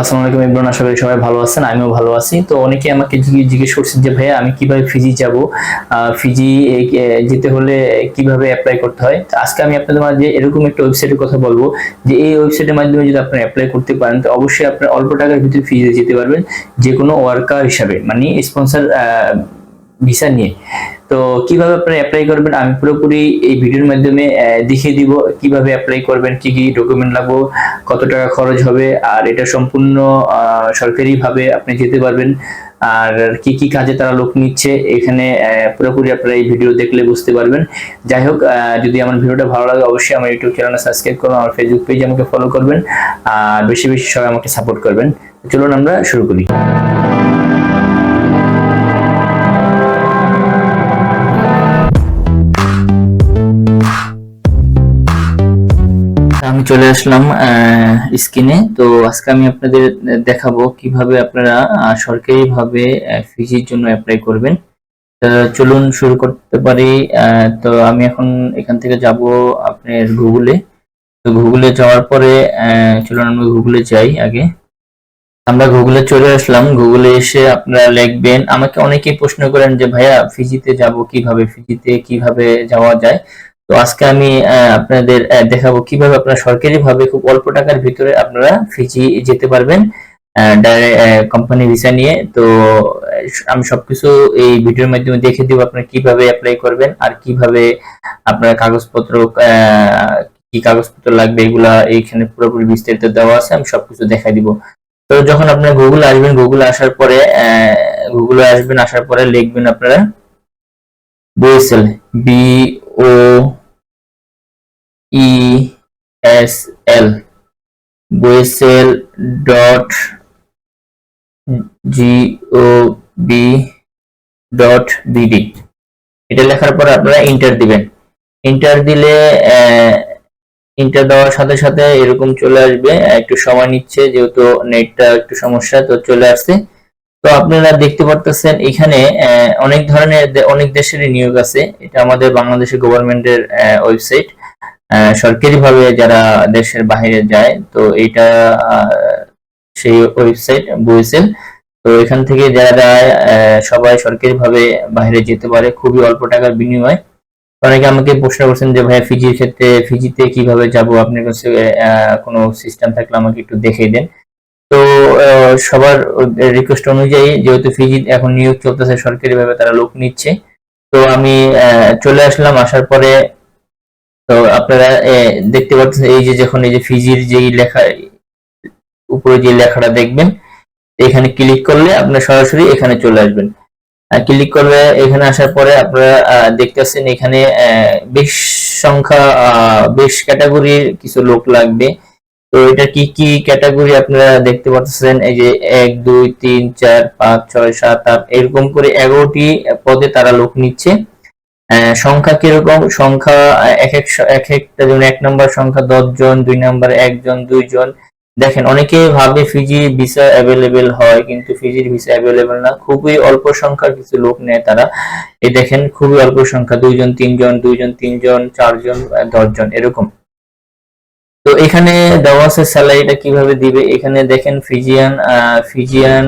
আসসালামু আলাইকুম ইমরান, আশা করি সবাই ভালো আছেন, আমিও ভালো আছি। তো অনেকে আমাকে জিজ্ঞেস করছেন যে, ভাইয়া, আমি কীভাবে ফিজি যাব? ফিজি যেতে হলে কীভাবে অ্যাপ্লাই করতে হয়? আজকে আমি আপনাদের মাঝে এরকম একটা ওয়েবসাইটের কথা বলব, যে এই ওয়েবসাইটের মাধ্যমে যদি আপনি অ্যাপ্লাই করতে পারেন, তো অবশ্যই আপনি অল্প টাকার ভিতরে ফিজিতে যেতে পারবেন যে কোনো ওয়ার্কার হিসাবে মানে স্পন্সর ভিসা নিয়ে। তো কীভাবে আপনারা অ্যাপ্লাই করবেন? আমি পুরোপুরি এই ভিডিওর মাধ্যমে দেখিয়ে দিব কীভাবে অ্যাপ্লাই করবেন, কি কি ডকুমেন্ট লাগবে, কত টাকা খরচ হবে, আর এটা সম্পূর্ণ সরকারি ভাবে আপনি যেতে পারবেন। আর কি কি কাজে তারা লোক নিচ্ছে, এখানে পুরোপুরি আপনারা এই ভিডিও দেখলে বুঝতে পারবেন। যাই হোক যদি আমার ভিডিওটা ভালো লাগে, অবশ্যই আমার ইউটিউব চ্যানেল সাবস্ক্রাইব করুন আমার ফেসবুক পেজ আমাকে ফলো করবেন, আর বেশি বেশি সবাই আমাকে সাপোর্ট করবেন। চলুন আমরা শুরু করি। আমি চলে আসলাম স্ক্রিনে। তো আজকে আমি আপনাদের দেখাবো কীভাবে আপনারা সরকারিভাবে ফিজির জন্য অ্যাপ্লাই করবেন। চলুন শুরু করতে পারি। তো আমি এখন এখান থেকে যাব আপনার গুগলে তো গুগলে যাওয়ার পরে চলুন আমরা গুগলে যাই আগে। আমরা গুগলে চলে আসলাম। গুগলে এসে আপনারা লিখবেন। আমাকে অনেকেই প্রশ্ন করেন যে, ভাইয়া ফিজিতে যাব কীভাবে? ফিজিতে কীভাবে যাওয়া যায়? তো আজকে আমি আপনাদের দেখাবো কীভাবে আপনারা সরকারি ভাবে খুব অল্প টাকার ভিতরে আপনারা ফিজি যেতে পারবেন কোম্পানি ভিসা নিয়ে। তো আমি সবকিছু এই ভিডিওর মাধ্যমে দেখে দিব আপনারা কীভাবে অ্যাপ্লাই করবেন আর কীভাবে আপনার কাগজপত্র কি কাগজপত্র লাগবে এগুলা এইখানে পুরোপুরি বিস্তারিত দেওয়া আছে, আমি সবকিছু দেখাই দিব। তো যখন আপনার গুগল আসবেন গুগলে আসার পরে গুগলে আসবেন, আসার পরে লিখবেন আপনারা BSL B O E S L BOESL dot G O B dot BD এটা লেখার পর আপনারা ইন্টার দিবেন। ইন্টার দিলে ইন্টার দেওয়ার সাথে সাথে এরকম চলে আসবে। একটু সময় নিচ্ছে, যেহেতু নেটটা একটু সমস্যা, তো চলে আসছে। তো আপনারা দেখতে পারতেছেন এখানে অনেক ধরনের অনেক দেশেরই নিয়োগ আছে। এটা আমাদের বাংলাদেশের গভর্নমেন্টের ওয়েবসাইট সরকারিভাবে যারা দেশের বাইরে যায়, তো এটা সেই ওয়েবসাইট বুয়েসেল তো এখান থেকে যারা যায় সবাই সরকারিভাবে বাইরে যেতে পারে, খুবই অল্প টাকার বিনিময়ে। অনেকে আমাকে প্রশ্ন করছেন যে, ভাইয়া, ফিজির ক্ষেত্রে, ফিজিতে কীভাবে যাব? আপনার কাছে কোনো সিস্টেম থাকলে আমাকে একটু দেখিয়ে দেন। তো সবার রিকোয়েস্ট অনুযায়ী, যেহেতু ফিজি এখন নিয়োগ চলতেছে সরকারি ভাবে তারা লোক নিচ্ছে। তো আমি চলে আসলাম, আসার পরে তো আপনারা দেখতে পাচ্ছেন এই যে যখন এই যে ফিজির যেই লেখা উপরে যে লেখাটা দেখবেন এখানে ক্লিক করলে আপনার সরাসরি এখানে চলে আসবেন। ক্লিক করলে এখানে আসার পরে আপনারা আহ, দেখতেছেন এখানে বেশ সংখ্যা বেশ ক্যাটাগরির কিছু লোক লাগবে। তো এটা কি কি ক্যাটাগরি আপনারা দেখতে পাচ্ছেন? এই যে এক দুই তিন চার পাঁচ ছয় সাত আট এরকম করে এগারোটি পদে তারা লোক নিচ্ছে। সংখ্যা কীরকম? সংখ্যা এক এক এক একটা যেমন এক নম্বর, সংখ্যা দশ জন, দুই নম্বর একজন দুইজন দেখেন অনেকে ভাবে ফিজি ভিসা অ্যাভেলেবেল হয়, কিন্তু ফিজির ভিসা অ্যাভেলেবেল না। খুবই অল্প সংখ্যার কিছু লোক নেয় তারা। এই দেখেন, খুবই অল্প সংখ্যা। দুইজন তিনজন দুইজন তিনজন চারজন দশজন এরকম। তো এখানে দেওয়া আছে স্যালারিটা কীভাবে দিবে? এখানে দেখেন ফিজিয়ান ফিজিয়ান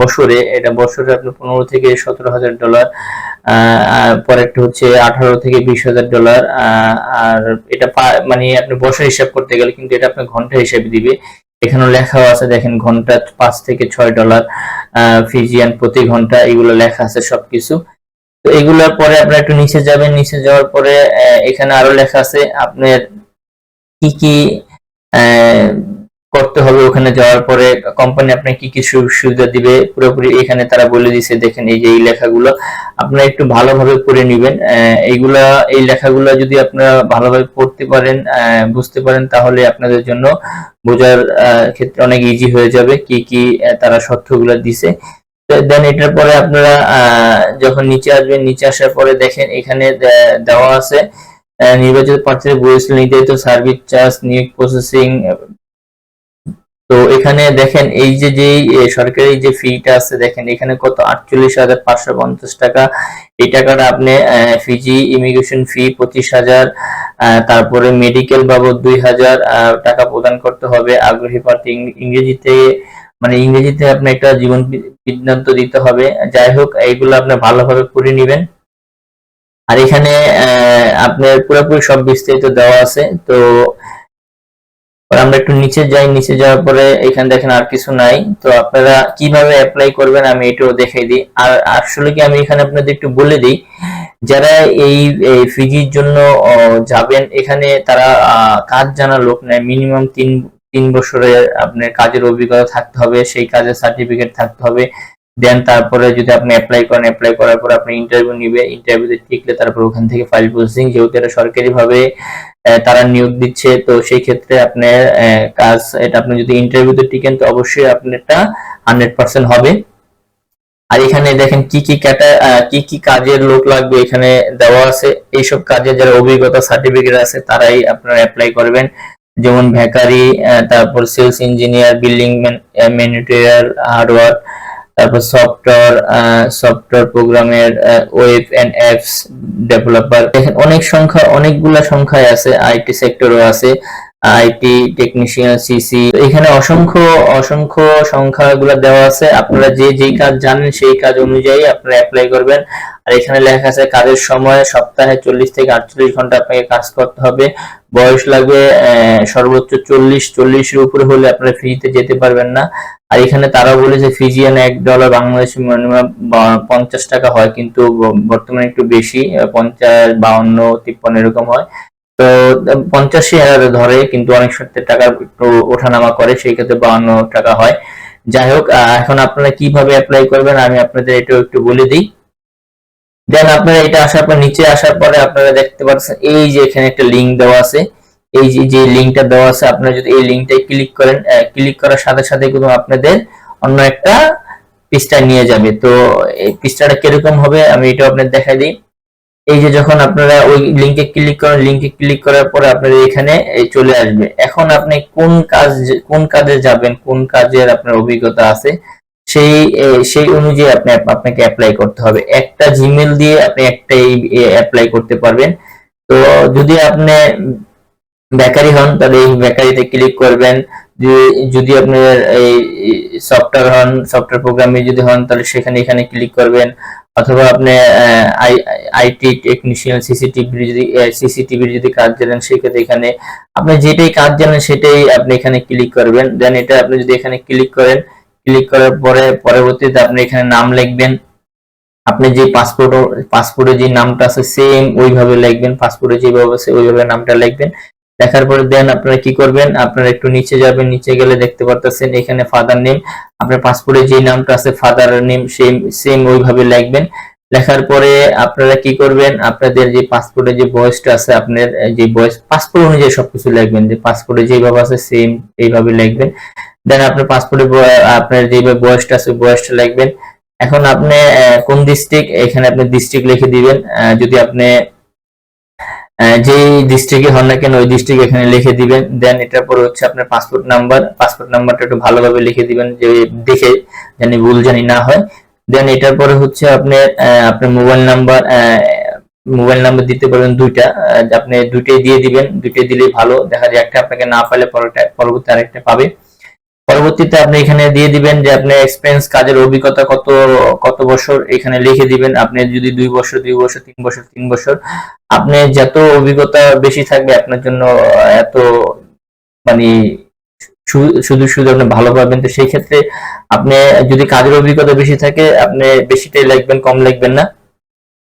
বছরে, এটা বছরে আপনার পনেরো থেকে সতেরো হাজার ডলার পরেরটা হচ্ছে আঠারো থেকে বিশ হাজার ডলার আর এটা মানে আপনি বছর হিসাব করতে গেলে কিন্তু এটা আপনার ঘণ্টা হিসেবে দিবে। এখানে লেখাও আছে, দেখেন ঘণ্টা পাঁচ থেকে ছয় ডলার ফিজিয়ান প্রতি ঘণ্টা এগুলো লেখা আছে সবকিছু। তো এগুলোর পরে আপনার একটু নিচে যাবেন, নিচে যাওয়ার পরে এখানে আরও লেখা আছে, আপনার কি কি করতে হবে ওখানে যাওয়ার পরে কোম্পানি আপনাকে কি কি সুবিধা দিবে পুরোপুরি এখানে তারা বলে দিছে দেখেন এই যে এই লেখাগুলো আপনারা একটু ভালোভাবে পড়ে নেবেন এইগুলা এই লেখাগুলো যদি আপনারা ভালোভাবে পড়তে পারেন বুঝতে পারেন তাহলে আপনাদের জন্য বোঝার ক্ষেত্রে অনেক ইজি হয়ে যাবে কি কি তারা শর্তগুলো দিছে। দেন এটার পরে আপনারা যখন নিচে আসবেন নিচে আসার পরে দেখেন এখানে দেওয়া আছে আহ, নির্বাচিত প্রার্থীদের বয়স নির্ধারিত সার্ভিস চার্জ নিয়োগ প্রসেসিং তো এখানে দেখেন এই যে যে সরকারি যে ফিটা আছে, দেখেন এখানে কত? আটচল্লিশ হাজার পাঁচশো পঞ্চাশ টাকা। এই টাকাটা আপনি ফিজি ইমিগ্রেশন ফি পঁচিশ হাজার তারপরে মেডিকেল বাবদ দুই হাজার টাকা প্রদান করতে হবে। আগ্রহী প্রার্থী ইংরেজিতে মানে ইংরেজিতে আপনি একটা জীবন বি- বৃত্তান্ত দিতে হবে। যাই হোক, এইগুলো আপনি ভালোভাবে করে নেবেন। আর এখানে আপনার পুরোপুরি সব বিস্তারিত দেওয়া আছে। তো আমরা একটু নিচে যাই। নিচে যাওয়ার পরে এখানে দেখেন আর কিছু নাই। তো আপনারা কীভাবে অ্যাপ্লাই করবেন আমি এটাও দেখাই দিই। আর আসলে কি আমি এখানে আপনাদের একটু বলে দিই, যারা এই ফিজির জন্য যাবেন, এখানে তারা কাজ জানা লোক নেয় মিনিমাম তিন তিন বছরের আপনার কাজের অভিজ্ঞতা থাকতে হবে। সেই কাজের সার্টিফিকেট থাকতে হবে। দেন তারপরে যদি আপনি অ্যাপ্লাই করেন অ্যাপ্লাই করার পর আপনি ইন্টারভিউ নিবে ইন্টারভিউতে টিকলে তারপর ওখান থেকে ফাইল প্রসেসিং যেহেতু এটা সরকারি ভাবে তারা নিয়োগ দিচ্ছে, তো সেই ক্ষেত্রে আপনার কাজ, এটা আপনি যদি ইন্টারভিউতে টিকেন, তো অবশ্যই আপনারটা হান্ড্রেড পার্সেন্ট হবে। আর এখানে দেখেন কি কি ক্যাটা কি কি কাজের লোক লাগবে এখানে দেওয়া আছে। এইসব কাজের যারা অভিজ্ঞতা সার্টিফিকেট আছে, তারাই আপনারা অ্যাপ্লাই করবেন। যেমন ভ্যাকারি তারপর সেলস ইঞ্জিনিয়ার বিল্ডিং ম্যানুটেরিয়াল হার্ডওয়ার তারপর সফটওয়্যার সফটওয়্যার প্রোগ্রামের ওয়েব এন্ড অ্যাপস ডেভেলপার দেখেন, অনেক সংখ্যা, অনেকগুলা সংখ্যায় আছে, আইটি সেক্টরও আছে, আইটি টেকনিশিয়ান সিসি এখানে অসংখ্য অসংখ্য সংখ্যাগুলো দেওয়া আছে। আপনারা যে যেই কাজ জানেন, সেই কাজ অনুযায়ী আপনারা অ্যাপ্লাই করবেন। আর এখানে লেখা আছে, কাজের সময় সপ্তাহে চল্লিশ থেকে আটচল্লিশ ঘণ্টা আপনাকে কাজ করতে হবে। বয়স লাগবে সর্বোচ্চ চল্লিশ, চল্লিশের উপরে হলে আপনারা ফ্রিতে যেতে পারবেন না। আর এখানে তারা বলেছে ফিজিয়ান এক ডলার বাংলাদেশি মিনিমাম পঞ্চাশ টাকা হয়, কিন্তু বর্তমানে একটু বেশি পঞ্চাশ, বাউন্ন, তিপ্পান্ন এরকম হয়। তো পঞ্চাশি হাজার ধরে, কিন্তু অনেক ক্ষেত্রে টাকা একটু ওঠানামা করে, সেই ক্ষেত্রে বাউন্ন টাকা হয়। যাই হোক এখন আপনারা কীভাবে অ্যাপ্লাই করবেন, আমি আপনাদের এটাও একটু বলে দিই। দেন আপনারা এটা আসার পর, নিচে আসার পরে আপনারা দেখতে পাচ্ছেন, এই যে এখানে একটা লিংক দেওয়া আছে, এই যে যে লিংকটা দেওয়া আছে, আপনারা যদি এই লিংকটাই ক্লিক করেন ক্লিক করার সাথে সাথে কিন্তু আপনাদের অন্য একটা পৃষ্ঠায় নিয়ে যাবে। তো এই পৃষ্ঠাটা কীরকম হবে আমি এটা আপনাদের দেখাই দিই। এই যে যখন আপনারা ওই লিংকে ক্লিক করেন লিংকে ক্লিক করার পরে আপনাদের এখানে চলে আসবে। এখন আপনি কোন কাজ, কোন কাজে যাবেন, কোন কাজের আপনার অভিজ্ঞতা আছে সেই সেই অনুযায়ী আপনি আপনাকে অ্যাপ্লাই করতে হবে। একটা জিমেল দিয়ে আপনি একটা অ্যাপ্লাই করতে পারবেন। তো যদি আপনি বেকারি হন, তাহলে এই বেকারিতে ক্লিক করবেন। যদি- আপনার এই সফটওয়্যার হন সফটওয়্যার প্রোগ্রামে যদি হন, তাহলে সেখানে, এখানে ক্লিক করবেন। অথবা আপনি আইটি টেকনিশিয়ান সিসিটিভি যদি সিসিটিভির যদি কাজ জানেন, সেক্ষেত্রে এখানে আপনি যেটাই কাজ জানেন, সেটাই আপনি এখানে ক্লিক করবেন। দেন এটা আপনি যদি এখানে ক্লিক করেন ক্লিক করার পরে পরবর্তীতে আপনি এখানে নাম লিখবেন। আপনি যে পাসপোর্ট পাসপোর্টে যে নামটা আছে সেম ওইভাবে লিখবেন। পাসপোর্টে যেভাবে আছে, ওইভাবে নামটা লিখবেন। লেখার পরে দেন আপনারা কি করবেন? আপনারা একটু নিচে যাবেন। নিচে গেলে দেখতে পারতেছেন এখানে ফাদার নেম আপনার পাসপোর্টে যে নামটা আছে ফাদার নেম সেম সেম ওইভাবে লিখবেন। লেখার পরে আপনারা কি করবেন? আপনাদের যে পাসপোর্টে যে বয়সটা আছে, আপনার যে বয়স পাসপোর্ট অনুযায়ী সবকিছু লিখবেন। যে পাসপোর্টে যেভাবে আছে সেম এইভাবে লিখবেন। দেন আপনার পাসপোর্টে আপনার যেভাবে বয়সটা আছে বয়সটা লিখবেন। এখন আপনি কোন ডিস্ট্রিক্ট এখানে আপনি ডিস্ট্রিক্ট লিখে দিবেন। যদি আপনি যেই ডিস্ট্রিক্টে হন না কেন ওই ডিস্ট্রিক্ট এখানে লিখে দিবেন। দেন এটার পরে হচ্ছে আপনার পাসপোর্ট নাম্বার পাসপোর্ট নাম্বারটা একটু ভালোভাবে লিখে দিবেন যে দেখে জানি ভুল জানি না হয়। দেন এটার পরে হচ্ছে আপনার আহ, আপনার মোবাইল নাম্বার মোবাইল নাম্বার দিতে পারবেন দুইটা। আপনি দুইটাই দিয়ে দিবেন। দুইটাই দিলেই ভালো। দেখা যায় একটা আপনাকে না পরটা- পরবর্তী আরেকটা পাবে। পরবর্তীতে আপনি এখানে দিয়ে দিবেন যে আপনার এক্সপেরিয়েন্স কাজের অভিজ্ঞতা কত কত বছর এখানে লিখে দিবেন। আপনি যদি দুই বছর দুই বছর, তিন বছর তিন বছর, আপনি যত অভিজ্ঞতা বেশি থাকবে আপনার জন্য এত মানে শুধু শুধু আপনি ভালো পাবেন। তো সেই ক্ষেত্রে আপনি যদি কাজের অভিজ্ঞতা বেশি থাকে, আপনি বেশিটাই লিখবেন, কম লিখবেন না।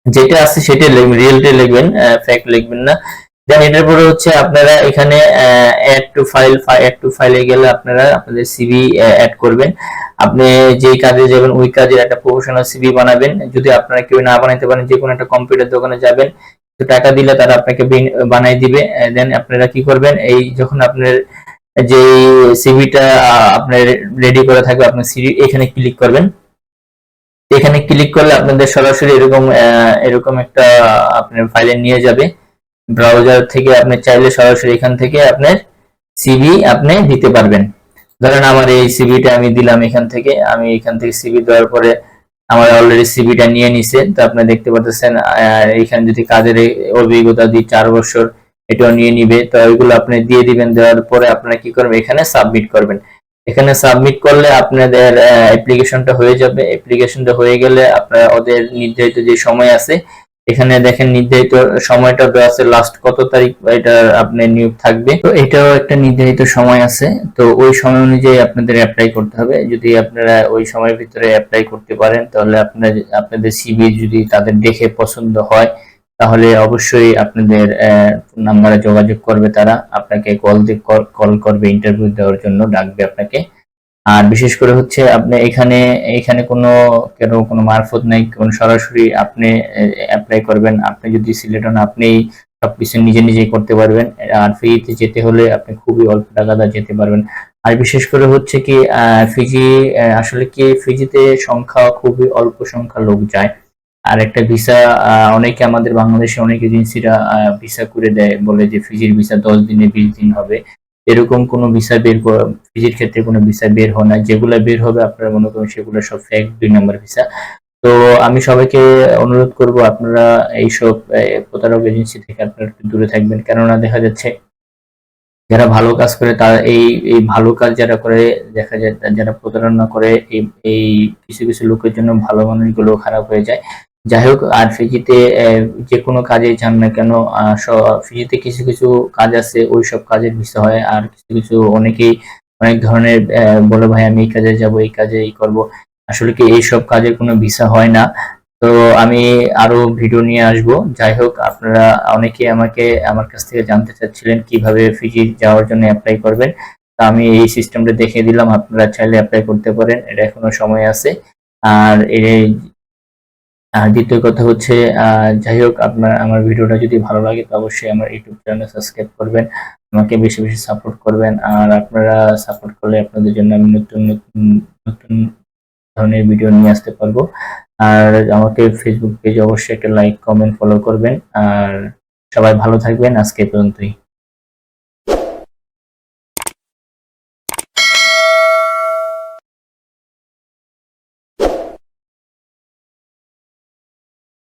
যেটা আছে সেটাই লিখবেন রিয়েলটাই লিখবেন ফ্যাক্ট লিখবেন না। দেন এটার পরে হচ্ছে আপনারা এখানে add to file add to ফাইলে গেলে আপনারা আপনাদের সিভি অ্যাড করবেন। আপনি যেই কাজে যাবেন, ওই কাজের একটা প্রফেশনাল সিভি বানাবেন। যদি আপনারা কেউ না বানাইতে পারেন, যে কোনো একটা কম্পিউটার দোকানে যাবেন টাকা দিলে তারা আপনাকে বিন- বানাই দিবে। দেন আপনারা কি করবেন, এই যখন আপনার যে সিভিটা আপনার রেডি করে থাকবে আপনার সিভি এখানে ক্লিক করবেন। এখানে ক্লিক করলে আপনাদের সরাসরি এরকম এরকম একটা আপনার ফাইলে নিয়ে যাবে। ব্রাউজার থেকে আপনি চাইলে সরাসরি এখান থেকে আপনার সিভি আপনি দিতে পারবেন। ধরেন আমার এই সিভিটা আমি দিলাম এখান থেকে, আমি এখান থেকে সিভি দেওয়ার পরে আমার অলরেডি সিভিটা নিয়ে নিছে, তো আপনি দেখতে পাচ্ছেন এখানে যদি কাজের অভিজ্ঞতা দিই চার বছর এটাও নিয়ে নিবে, তো ওইগুলো আপনি দিয়ে দিবেন, দেওয়ার পরে আপনারা কি করবেন, এখানে সাবমিট করবেন। এখানে সাবমিট করলে আপনাদের অ্যাপ্লিকেশনটা হয়ে যাবে। অ্যাপ্লিকেশনটা হয়ে গেলে আপনারা ওদের নির্ধারিত যে সময় আছে এখানে দেখেন নির্ধারিত সময়টা দেওয়া আছে লাস্ট কত তারিখ এটা আপনার নিয়োগ থাকবে। তো এটাও একটা নির্ধারিত সময় আছে। তো ওই সময় অনুযায়ী আপনাদের অ্যাপ্লাই করতে হবে। যদি আপনারা ওই সময়ের ভিতরে অ্যাপ্লাই করতে পারেন, তাহলে আপনার, আপনাদের সিভি যদি তাদের দেখে পছন্দ হয়, তাহলে অবশ্যই আপনাদের নাম্বারে যোগাযোগ করবে তারা। আপনাকে কল কল করবে ইন্টারভিউ দেওয়ার জন্য, ডাকবে আপনাকে। আর বিশেষ করে হচ্ছে আপনি এখানে এখানে কোনো, কেন কোনো মারফত নাই, কোন সরাসরি আপনি অ্যাপ্লাই করবেন। আপনি যদি সিলেক্ট হন আপনি সবকিছু নিজে নিজেই করতে পারবেন। আর ফ্রিতে যেতে হলে আপনি খুবই অল্প টাকা দিয়ে যেতে পারবেন। আর বিশেষ করে হচ্ছে কি ফিজি আসলে কি, ফিজিতে সংখ্যা, খুবই অল্প সংখ্যা লোক যায়। আর একটা ভিসা অনেকে আমাদের বাংলাদেশে অনেক এজেন্সিরা ভিসা করে দেয়, বলে যে ফিজির ভিসা দশ দিনে বিশ দিন হবে। এরকম কোনো ভিসা বের ফিজির ক্ষেত্রে কোনো ভিসা বের হয় না যেগুলো বের হবে আপনারা মনে করুন সেগুলো সব ফেক দুই নম্বর ভিসা তো আমি সবাইকে অনুরোধ করব আপনারা এইসব প্রতারক এজেন্সি থেকে আপনারা একটু দূরে থাকবেন। কেননা দেখা যাচ্ছে যারা ভালো কাজ করে তারা এই এই ভালো কাজ যারা করে, দেখা যায়, যারা প্রতারণা করে, এই এই কিছু কিছু লোকের জন্য ভালো মানুষগুলো খারাপ হয়ে যায়। যাই হোক, আর ফিজিতে যে কোনো কাজে যান না কেন ফিজিতে কিছু কিছু কাজ আছে ওই সব কাজের ভিসা হয়। আর কিছু কিছু অনেকেই অনেক ধরনের বলে ভাই, আমি এই কাজে যাব, এই কাজে এই করব। আসলে কি এই সব কাজের কোনো ভিসা হয় না। তো আমি আরও ভিডিও নিয়ে আসব। যাই হোক, আপনারা অনেকে আমাকে, আমার কাছ থেকে জানতে চাচ্ছিলেন কীভাবে ফিজি যাওয়ার জন্য অ্যাপ্লাই করবেন। তা আমি এই সিস্টেমটা দেখিয়ে দিলাম। আপনারা চাইলে অ্যাপ্লাই করতে পারেন। এটা এখনও সময় আছে। আর আর দ্বিতীয় কথা হচ্ছে যাই হোক, আপনার, আমার ভিডিওটা যদি ভালো লাগে, তো অবশ্যই আমার ইউটিউব চ্যানেল সাবস্ক্রাইব করবেন। আমাকে বেশি বেশি সাপোর্ট করবেন। আর আপনারা সাপোর্ট করলে আপনাদের জন্য আমি নতুন নতুন নতুন ধরনের ভিডিও নিয়ে আসতে পারব। আর আমাকে ফেসবুক পেজে অবশ্যই একটা লাইক কমেন্ট ফলো করবেন। আর সবাই ভালো থাকবেন। আজকে পর্যন্তই।